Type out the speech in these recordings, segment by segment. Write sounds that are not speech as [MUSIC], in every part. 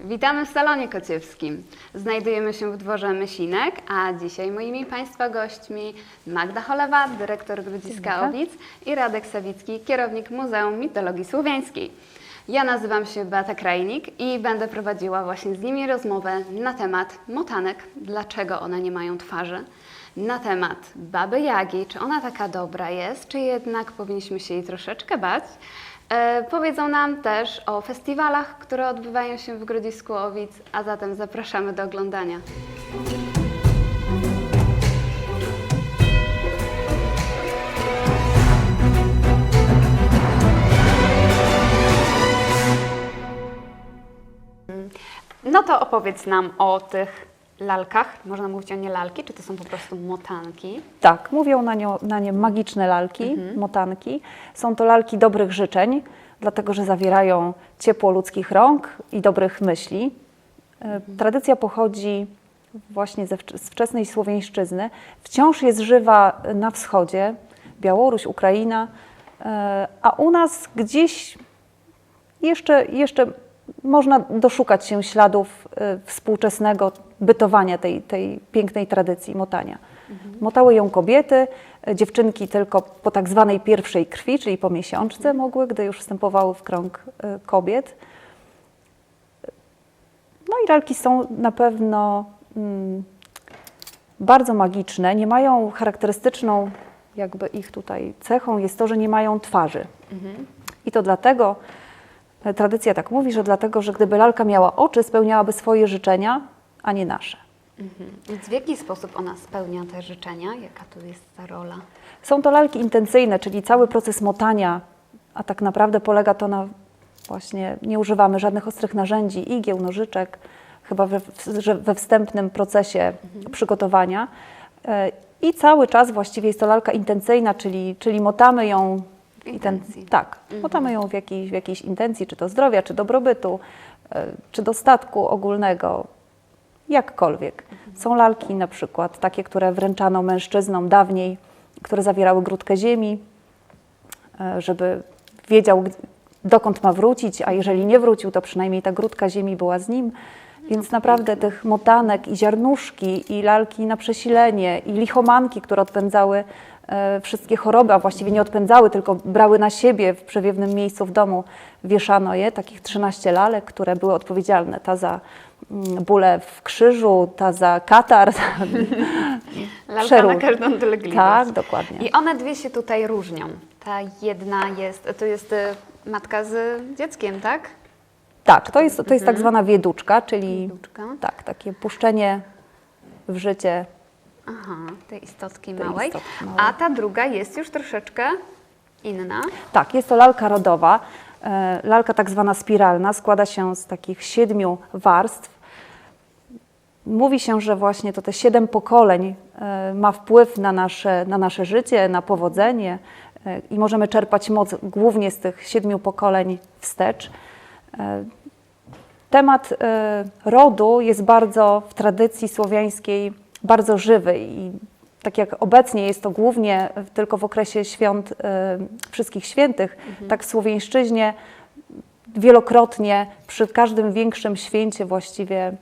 Witamy w salonie kociewskim. Znajdujemy się w dworze Mysinek, a dzisiaj moimi Państwa gośćmi Magda Cholewa, dyrektor Grodziska. Owic i Radek Sawicki, kierownik Muzeum Mitologii Słowiańskiej. Ja nazywam się Beata Krajnik i będę prowadziła właśnie z nimi rozmowę na temat motanek, dlaczego one nie mają twarzy, na temat Baby Jagi, czy ona taka dobra jest, czy jednak powinniśmy się jej troszeczkę bać. E, powiedzą nam też o festiwalach, które odbywają się w Grodzisku Owic, a zatem zapraszamy do oglądania. No to opowiedz nam o tych lalkach. Można mówić o nie lalki, czy to są po prostu motanki? Tak, mówią na, nią, na nie magiczne lalki, motanki. Są to lalki dobrych życzeń, dlatego że zawierają ciepło ludzkich rąk i dobrych myśli. E, Tradycja pochodzi właśnie ze, z wczesnej Słowiańszczyzny. Wciąż jest żywa na wschodzie, Białoruś, Ukraina, e, a u nas gdzieś jeszcze, jeszcze można doszukać się śladów y, współczesnego bytowania tej, tej pięknej tradycji motania. Motały ją kobiety, dziewczynki tylko po tak zwanej pierwszej krwi, czyli po miesiączce mogły, gdy już wstępowały w krąg y, kobiet. No i lalki są na pewno mm, bardzo magiczne, nie mają charakterystyczną jakby ich tutaj cechą jest to, że nie mają twarzy. I to dlatego, e, tradycja tak mówi, że dlatego, że gdyby lalka miała oczy, spełniałaby swoje życzenia, a nie nasze. Więc w jaki sposób ona spełnia te życzenia? Jaka tu jest ta rola? Są to lalki intencyjne, czyli cały proces motania, a tak naprawdę polega to na właśnie, nie używamy żadnych ostrych narzędzi, igieł, nożyczek, chyba we, we wstępnym procesie przygotowania. E, I cały czas właściwie jest to lalka intencyjna, czyli, czyli motamy ją i ten, Intencji. tak, motamy ją w jakiejś, w jakiejś intencji, czy to zdrowia, czy dobrobytu, e, czy dostatku ogólnego, jakkolwiek. Są lalki na przykład takie, które wręczano mężczyznom dawniej, które zawierały grudkę ziemi, e, żeby wiedział, dokąd ma wrócić, a jeżeli nie wrócił, to przynajmniej ta grudka ziemi była z nim. Więc naprawdę tych motanek i ziarnuszki, i lalki na przesilenie, i lichomanki, które odpędzały e, wszystkie choroby, a właściwie nie odpędzały, tylko brały na siebie w przewiewnym miejscu w domu, wieszano je, takich 13 lalek, które były odpowiedzialne, ta za bóle w krzyżu, ta za katar, Lalka na każdą dolegliwość. tak, dokładnie. I one dwie się tutaj różnią. Ta jedna jest, to jest y, matka z dzieckiem, tak? Tak, to jest, to jest tak zwana wieduczka, czyli Wieduczka. tak, takie puszczenie w życie. Aha, tej istotki Tej małej. istotki małej. A ta druga jest już troszeczkę inna. Tak, jest to lalka rodowa. E, Lalka tak zwana spiralna składa się z takich siedmiu warstw. Mówi się, że właśnie to te siedem pokoleń e, ma wpływ na nasze, na nasze życie, na powodzenie e, i możemy czerpać moc głównie z tych siedmiu pokoleń wstecz. E, Temat rodu jest bardzo w tradycji słowiańskiej bardzo żywy i tak jak obecnie jest to głównie tylko w okresie świąt wszystkich świętych, tak w słowiańszczyźnie wielokrotnie przy każdym większym święcie właściwie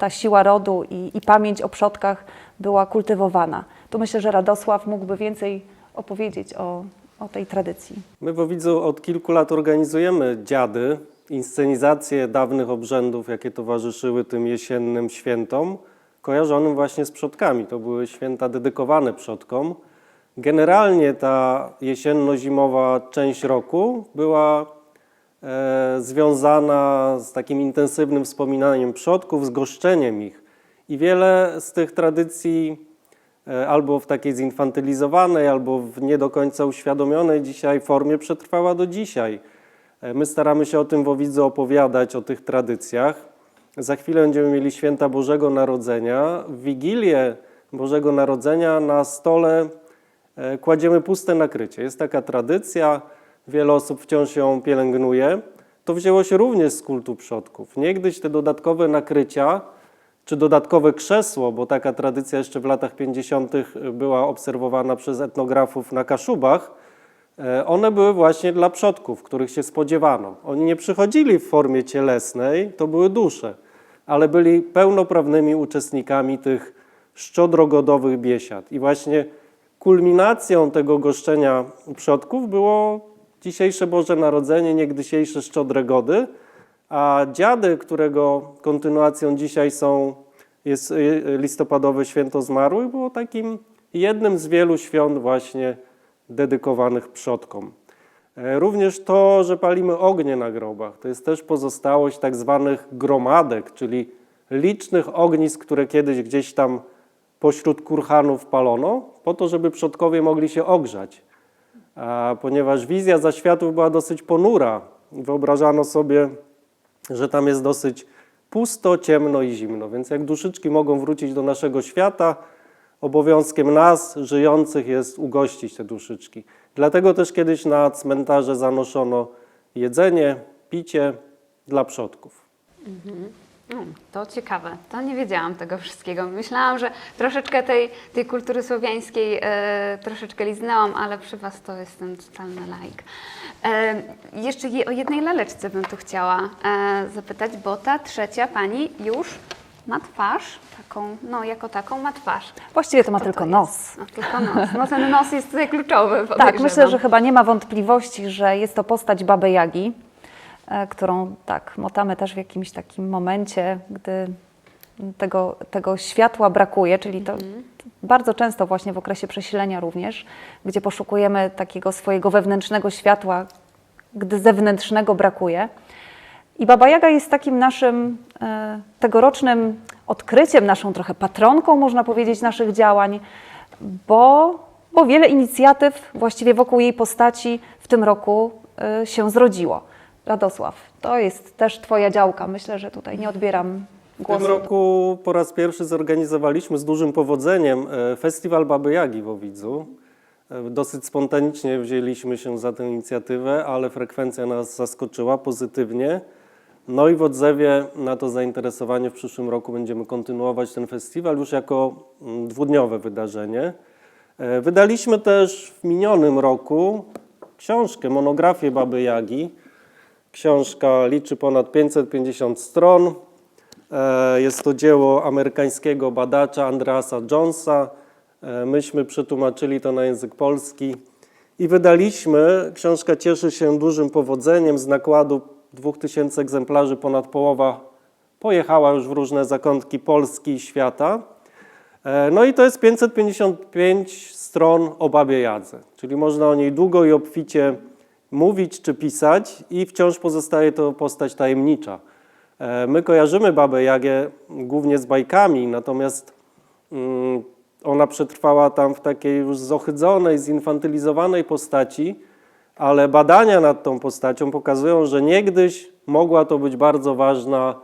ta siła rodu i, i pamięć o przodkach była kultywowana. Tu myślę, że Radosław mógłby więcej opowiedzieć o, o tej tradycji. My w Widzu od kilku lat organizujemy dziady, inscenizacje dawnych obrzędów, jakie towarzyszyły tym jesiennym świętom, kojarzonym właśnie z przodkami. To były święta dedykowane przodkom. Generalnie ta jesienno-zimowa część roku była związana z takim intensywnym wspominaniem przodków, z goszczeniem ich. I wiele z tych tradycji e, albo w takiej zinfantylizowanej, albo w nie do końca uświadomionej dzisiaj formie przetrwała do dzisiaj. E, My staramy się o tym w Owidzu opowiadać, o tych tradycjach. Za chwilę będziemy mieli święta Bożego Narodzenia. W Wigilię Bożego Narodzenia na stole e, kładziemy puste nakrycie. Jest taka tradycja, wiele osób wciąż ją pielęgnuje. To wzięło się również z kultu przodków. Niegdyś te dodatkowe nakrycia, czy dodatkowe krzesło, bo taka tradycja jeszcze w latach 50. była obserwowana przez etnografów na Kaszubach, e, one były właśnie dla przodków, których się spodziewano. Oni nie przychodzili w formie cielesnej, to były dusze, ale byli pełnoprawnymi uczestnikami tych szczodrogodowych biesiad. I właśnie kulminacją tego goszczenia przodków było dzisiejsze Boże Narodzenie, niegdysiejsze szczodre gody, a dziady, którego kontynuacją dzisiaj są, jest y, listopadowe święto zmarłych, było takim jednym z wielu świąt właśnie dedykowanych przodkom. E, Również to, że palimy ognie na grobach, to jest też pozostałość tak zwanych gromadek, czyli licznych ognisk, które kiedyś gdzieś tam pośród kurhanów palono, po to, żeby przodkowie mogli się ogrzać. Ponieważ wizja zaświatów była dosyć ponura, wyobrażano sobie, że tam jest dosyć pusto, ciemno i zimno. Więc jak duszyczki mogą wrócić do naszego świata, obowiązkiem nas, żyjących, jest ugościć te duszyczki. Dlatego też kiedyś na cmentarze zanoszono jedzenie, picie dla przodków. Mm, to ciekawe, to nie wiedziałam tego wszystkiego. Myślałam, że troszeczkę tej, tej kultury słowiańskiej e, troszeczkę liznęłam, ale przy Was to jestem totalny laik. E, jeszcze je, o jednej laleczce bym tu chciała e, zapytać, bo ta trzecia Pani już ma twarz, taką, no jako taką ma twarz. Właściwie to ma tylko jest? nos. No, tylko nos. No ten nos jest tutaj kluczowy, Tak, myślę, że chyba nie ma wątpliwości, że jest to postać Baby Jagi, którą tak motamy też w jakimś takim momencie, gdy tego, tego światła brakuje, czyli to bardzo często właśnie w okresie przesilenia również, gdzie poszukujemy takiego swojego wewnętrznego światła, gdy zewnętrznego brakuje. I Baba Jaga jest takim naszym e, tegorocznym odkryciem, naszą trochę patronką, można powiedzieć, naszych działań, bo, bo wiele inicjatyw właściwie wokół jej postaci w tym roku e, się zrodziło. Radosław, to jest też Twoja działka. Myślę, że tutaj nie odbieram W głosu. tym roku po raz pierwszy zorganizowaliśmy z dużym powodzeniem e, festiwal Baby Jagi w Owidzu. E, Dosyć spontanicznie wzięliśmy się za tę inicjatywę, ale frekwencja nas zaskoczyła pozytywnie. No i w odzewie na to zainteresowanie w przyszłym roku będziemy kontynuować ten festiwal już jako mm, dwudniowe wydarzenie. E, Wydaliśmy też w minionym roku książkę, monografię Baby Jagi. Książka liczy ponad 550 stron. E, Jest to dzieło amerykańskiego badacza Andreasa Jonesa. E, Myśmy przetłumaczyli to na język polski i wydaliśmy. Książka cieszy się dużym powodzeniem. Z nakładu 2000 egzemplarzy ponad połowa pojechała już w różne zakątki Polski i świata. E, No i to jest 555 stron o Babie Jadze, czyli można o niej długo i obficie mówić czy pisać i wciąż pozostaje to postać tajemnicza. E, My kojarzymy Babę Jagę głównie z bajkami, natomiast mm, ona przetrwała tam w takiej już zohydzonej, zinfantylizowanej postaci, ale badania nad tą postacią pokazują, że niegdyś mogła to być bardzo ważna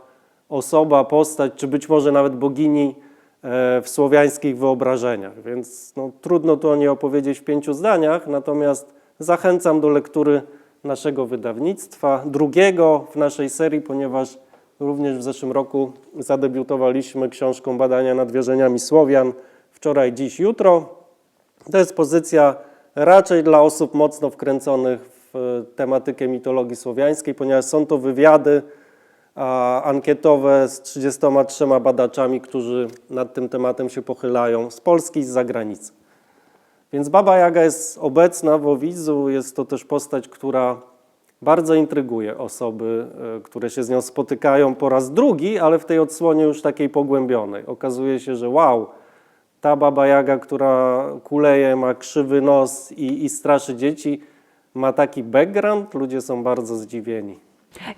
osoba, postać, czy być może nawet bogini e, w słowiańskich wyobrażeniach. Więc no, trudno tu o niej opowiedzieć w pięciu zdaniach, natomiast zachęcam do lektury naszego wydawnictwa, drugiego w naszej serii, ponieważ również w zeszłym roku zadebiutowaliśmy książką Badania nad wierzeniami Słowian wczoraj, dziś, jutro. To jest pozycja raczej dla osób mocno wkręconych w e, tematykę mitologii słowiańskiej, ponieważ są to wywiady ankietowe z 33 badaczami, którzy nad tym tematem się pochylają z Polski i z zagranicy. Więc Baba Jaga jest obecna w Owidzu, jest to też postać, która bardzo intryguje osoby, e, które się z nią spotykają po raz drugi, ale w tej odsłonie już takiej pogłębionej. Okazuje się, że wow, ta Baba Jaga, która kuleje, ma krzywy nos i, i straszy dzieci, ma taki background, ludzie są bardzo zdziwieni.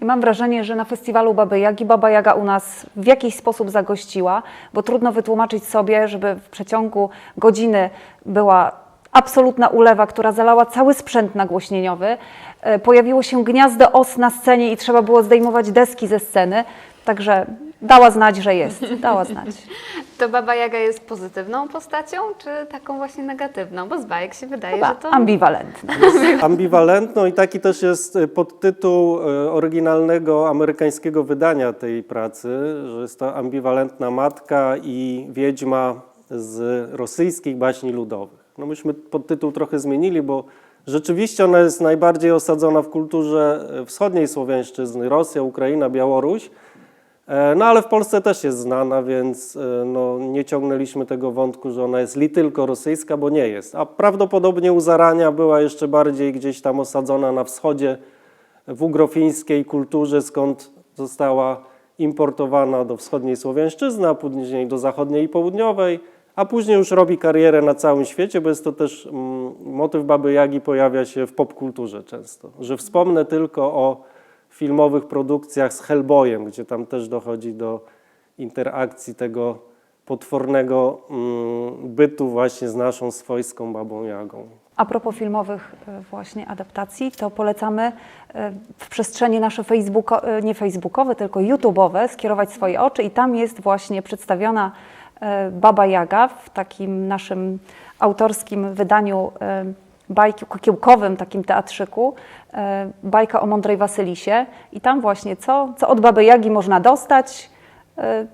I mam wrażenie, że na festiwalu Baby Jagi Baba Jaga u nas w jakiś sposób zagościła, bo trudno wytłumaczyć sobie, żeby w przeciągu godziny była absolutna ulewa, która zalała cały sprzęt nagłośnieniowy. E, Pojawiło się gniazdo os na scenie i trzeba było zdejmować deski ze sceny, także dała znać, że jest. Dała znać. [LAUGHS] To Baba Jaga jest pozytywną postacią, czy taką właśnie negatywną? Bo z bajek się wydaje, Chyba że to... ambiwalentna. [LAUGHS] Ambiwalentną i taki też jest e, podtytuł e, oryginalnego amerykańskiego wydania tej pracy, że jest to ambiwalentna matka i wiedźma z rosyjskich baśni ludowych. No myśmy podtytuł trochę zmienili, bo Rzeczywiście ona jest najbardziej osadzona w kulturze e, wschodniej Słowiańszczyzny, Rosja, Ukraina, Białoruś. E, No ale w Polsce też jest znana, więc e, no, nie ciągnęliśmy tego wątku, że ona jest li tylko rosyjska, bo nie jest. A prawdopodobnie u zarania była jeszcze bardziej gdzieś tam osadzona na wschodzie, w ugrofińskiej kulturze, skąd została importowana do wschodniej Słowiańszczyzny, a później do zachodniej i południowej, a później już robi karierę na całym świecie, bo jest to też mm, motyw Baby Jagi pojawia się w popkulturze często. Że wspomnę tylko o filmowych produkcjach z Hellboyem, gdzie tam też dochodzi do interakcji tego potwornego mm, bytu właśnie z naszą swojską Babą Jagą. A propos filmowych e, właśnie adaptacji, to polecamy e, w przestrzeni nasze Facebooko, e, nie facebookowe, tylko YouTube'owe skierować swoje oczy i tam jest właśnie przedstawiona Baba Jaga w takim naszym autorskim wydaniu bajki takim teatrzyku, e, bajka o Mądrej Wasylisie i tam właśnie co, co od Baby Jagi można dostać, e,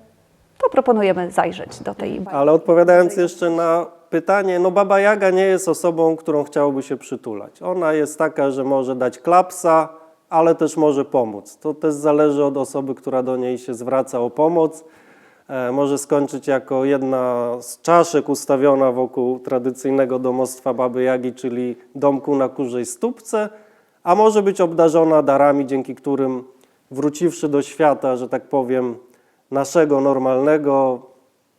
to proponujemy zajrzeć do tej bajki. Ale odpowiadając jeszcze na pytanie, no Baba Jaga nie jest osobą, którą chciałoby się przytulać. Ona jest taka, że może dać klapsa, ale też może pomóc. To też zależy od osoby, która do niej się zwraca o pomoc. E, może skończyć jako jedna z czaszek ustawiona wokół tradycyjnego domostwa Baby Jagi, czyli domku na kurzej stópce, a może być obdarzona darami, dzięki którym wróciwszy do świata, że tak powiem, naszego normalnego,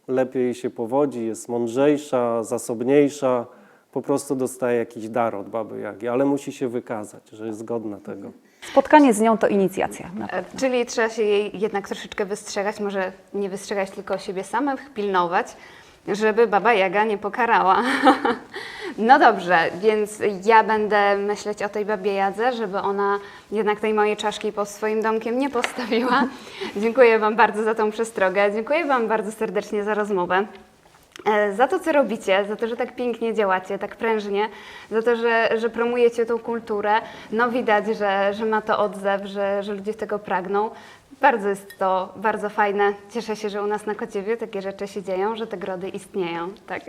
lepiej się powodzi, jest mądrzejsza, zasobniejsza, po prostu dostaje jakiś dar od Baby Jagi, ale musi się wykazać, że jest godna tego. Spotkanie z nią to inicjacja. E. Czyli trzeba się jej jednak troszeczkę wystrzegać, może nie wystrzegać tylko siebie samych, pilnować, żeby Baba Jaga nie pokarała. [LAUGHS] No dobrze, więc ja będę myśleć o tej Babie Jadze, żeby ona jednak tej mojej czaszki pod swoim domkiem nie postawiła. [LAUGHS] Dziękuję Wam bardzo za tą przestrogę. Dziękuję Wam bardzo serdecznie za rozmowę. E, Za to, co robicie, za to, że tak pięknie działacie, tak prężnie, za to, że, że promujecie tą kulturę. No widać, że, że ma to odzew, że, że ludzie tego pragną. Bardzo jest to bardzo fajne. Cieszę się, że u nas na Kociewie takie rzeczy się dzieją, że te grody istnieją. Tak.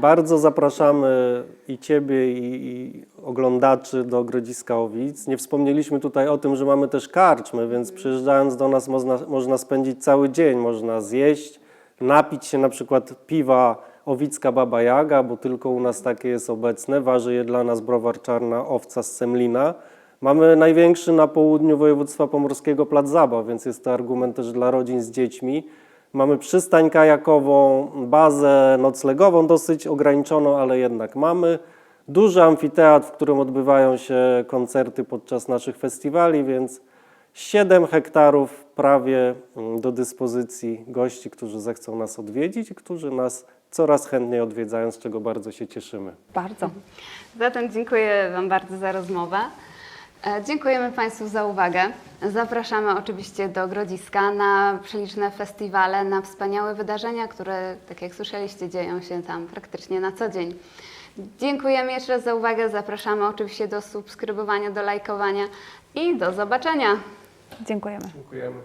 Bardzo zapraszamy i Ciebie, i, i oglądaczy do Grodziska Owic. Nie wspomnieliśmy tutaj o tym, że mamy też karczmy, więc przyjeżdżając do nas można, można spędzić cały dzień, można zjeść, napić się na przykład piwa Owicka Baba Jaga, bo tylko u nas takie jest obecne. Waży je dla nas browar Czarna Owca z Semlina. Mamy największy na południu województwa pomorskiego plac zabaw, więc jest to argument też dla rodzin z dziećmi. Mamy przystań kajakową, bazę noclegową dosyć ograniczoną, ale jednak mamy. Duży amfiteatr, w którym odbywają się koncerty podczas naszych festiwali, więc 7 hektarów prawie mm, do dyspozycji gości, którzy zechcą nas odwiedzić i którzy nas coraz chętniej odwiedzają, z czego bardzo się cieszymy. Bardzo. Zatem dziękuję Wam bardzo za rozmowę. E, Dziękujemy Państwu za uwagę. Zapraszamy oczywiście do Grodziska na przeliczne festiwale, na wspaniałe wydarzenia, które, tak jak słyszeliście, dzieją się tam praktycznie na co dzień. Dziękujemy jeszcze raz za uwagę. Zapraszamy oczywiście do subskrybowania, do lajkowania i do zobaczenia. Dziękujemy. Dziękujemy.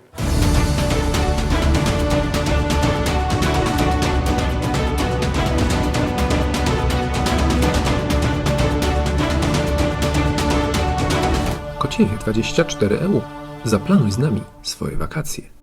Kociewie 24 EU. Zaplanuj z nami swoje wakacje.